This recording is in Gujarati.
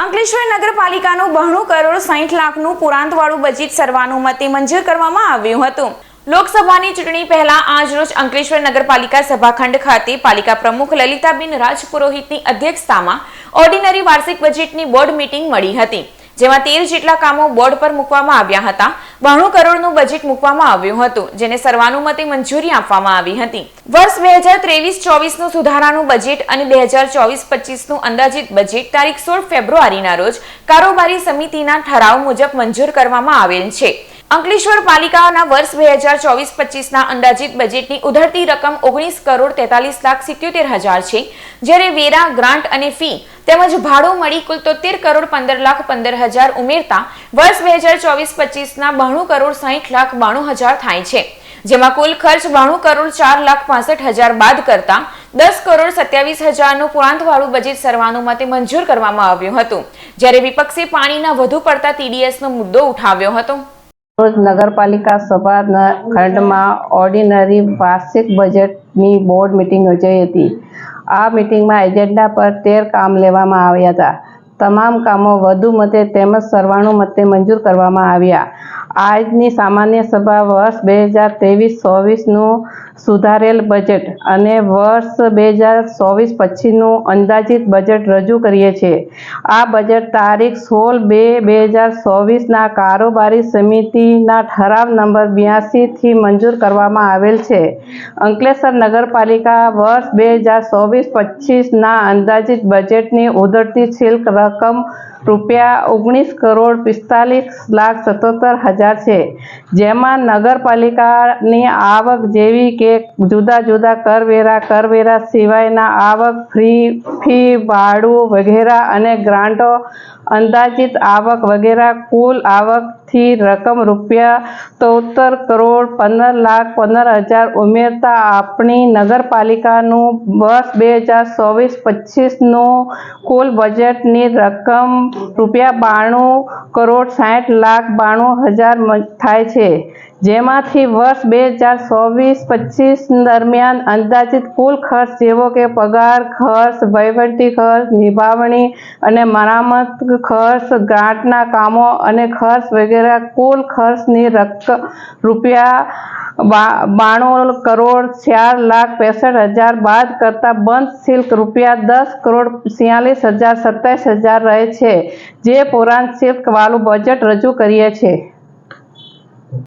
અંકલેશ્વર નગરપાલિકાનું બહણું કરોડ સાઠ લાખનું પુરાંતવાળું બજેટ સર્વાનુમતે મંજૂર કરવામાં આવ્યું હતું. લોકસભાની ચૂંટણી પહેલા આજરોજ અંકલેશ્વર નગરપાલિકા સભાખંડ ખાતે પાલિકા પ્રમુખ લલિતાબેન રાજપુરોહિતની અધ્યક્ષતામાં ઓર્ડિનરી વાર્ષિક બજેટની બોર્ડ મીટિંગ મળી હતી. જેમાં તેર જેટલા કામો બોર્ડ પર મૂકવામાં આવ્યા હતા. બાણું કરોડનું બજેટ મૂકવામાં આવ્યું હતું, જેને સર્વાનુમતે મંજૂરી આપવામાં આવી હતી. વર્ષ બે હજાર ત્રેવીસ ચોવીસનું સુધારાનું બજેટ અને બે હજાર ચોવીસ પચીસનું અંદાજિત બજેટ તારીખ સોળ ફેબ્રુઆરીના રોજ કારોબારી સમિતિના ઠરાવ મુજબ મંજૂર કરવામાં આવેલ છે. અંકલેશ્વર પાલિકાના વર્ષ બે હજાર ચોવીસ પચીસના અંદાજિત બજેટની ઉધરતી રકમ ઓગણીસ કરોડ તેતાલીસ લાખ સિત્યોતેર હજાર છે. જ્યારે વેરા, ગ્રાન્ટ અને ફી તેમજ ભાડું મળી કુલ તોતેર કરોડ પંદર લાખ પંદર હજાર ઉમેરતા વર્ષ બે હજાર ચોવીસ પચીસના બાણું કરોડ સાહીઠ લાખ બાણું હજાર થાય છે. જેમાં કુલ ખર્ચ બાણું કરોડ ચાર લાખ પાસઠ હજાર બાદ કરતા દસ કરોડ સત્યાવીસ હજારનું પુરાંતવાળું બજેટ સર્વાનુમતે મંજૂર કરવામાં આવ્યું હતું. જ્યારે વિપક્ષે પાણીના વધુ પડતા ટીડીએસ નો મુદ્દો ઉઠાવ્યો હતો. નગરપાલિકા સભાના ખંડમાં ઓર્ડિનરી વાર્ષિક બજેટની બોર્ડ મિટિંગ યોજાઈ હતી. આ મિટિંગમાં એજન્ડા પર તેર કામ લેવામાં આવ્યા હતા. તમામ કામો વધુ મતે તેમજ સર્વાનુમતે મંજૂર કરવામાં આવ્યા. આજની સામાન્ય સભા વર્ષ બે હજાર ત્રેવીસ ચોવીસનું સુધારેલ બજેટ અને વર્ષ બે હજાર ચોવીસ પછીનું અંદાજિત બજેટ રજૂ કરીએ છીએ. આ બજેટ તારીખ સોળ બે બે હજાર ચોવીસના કારોબારી સમિતિના ઠરાવ નંબર બ્યાસીથી મંજૂર કરવામાં આવેલ છે. અંકલેશ્વર નગરપાલિકા વર્ષ બે હજાર ચોવીસ પચીસના અંદાજિત બજેટની ઉધરતી શિલ્ક રકમ રૂપિયા ઓગણીસ કરોડ પિસ્તાલીસ લાખ સત્તોતેર હજાર છે. જેમાં નગરપાલિકાની આવક જેવી કે જુદા જુદા કરવેરા કરવેરા સિવાયના આવક, ફ્રી, ફી, ભાડું વગેરે અને ગ્રાન્ટો, અંદાજિત આવક વગેરે, કુલ આવકથી રકમ રૂપિયા તોતેર કરોડ પંદર લાખ પંદર હજાર ઉમેરતા આપણી નગરપાલિકાનું વર્ષ બે હજાર ચોવીસ પચીસનું કુલ બજેટની રકમ રૂપિયા બાણું કરોડ સાઠ લાખ બાણું હજાર થાય છે. જેમાંથી વર્ષ બે હજાર ચોવીસ પચીસ દરમિયાન અંદાજિત કુલ ખર્ચ જેવો કે પગાર, ખર્ચ, વહીવટી ખર્ચ, નિભાવણી અને મરામત ખર્ચ, ગ્રાન્ટના કામો અને ખર્ચ વગેરે કુલ ખર્ચની રકમ રૂપિયા બાણું કરોડ ચાર લાખ પેસઠ હજાર બાદ કરતા બંધ શુલ્ક રૂપિયા દસ કરોડ છિયાલીસ હજાર સત્તાવીસ હજાર રહે છે, જે પુરાણ શુલ્ક વાળું બજેટ રજૂ કરીએ છીએ.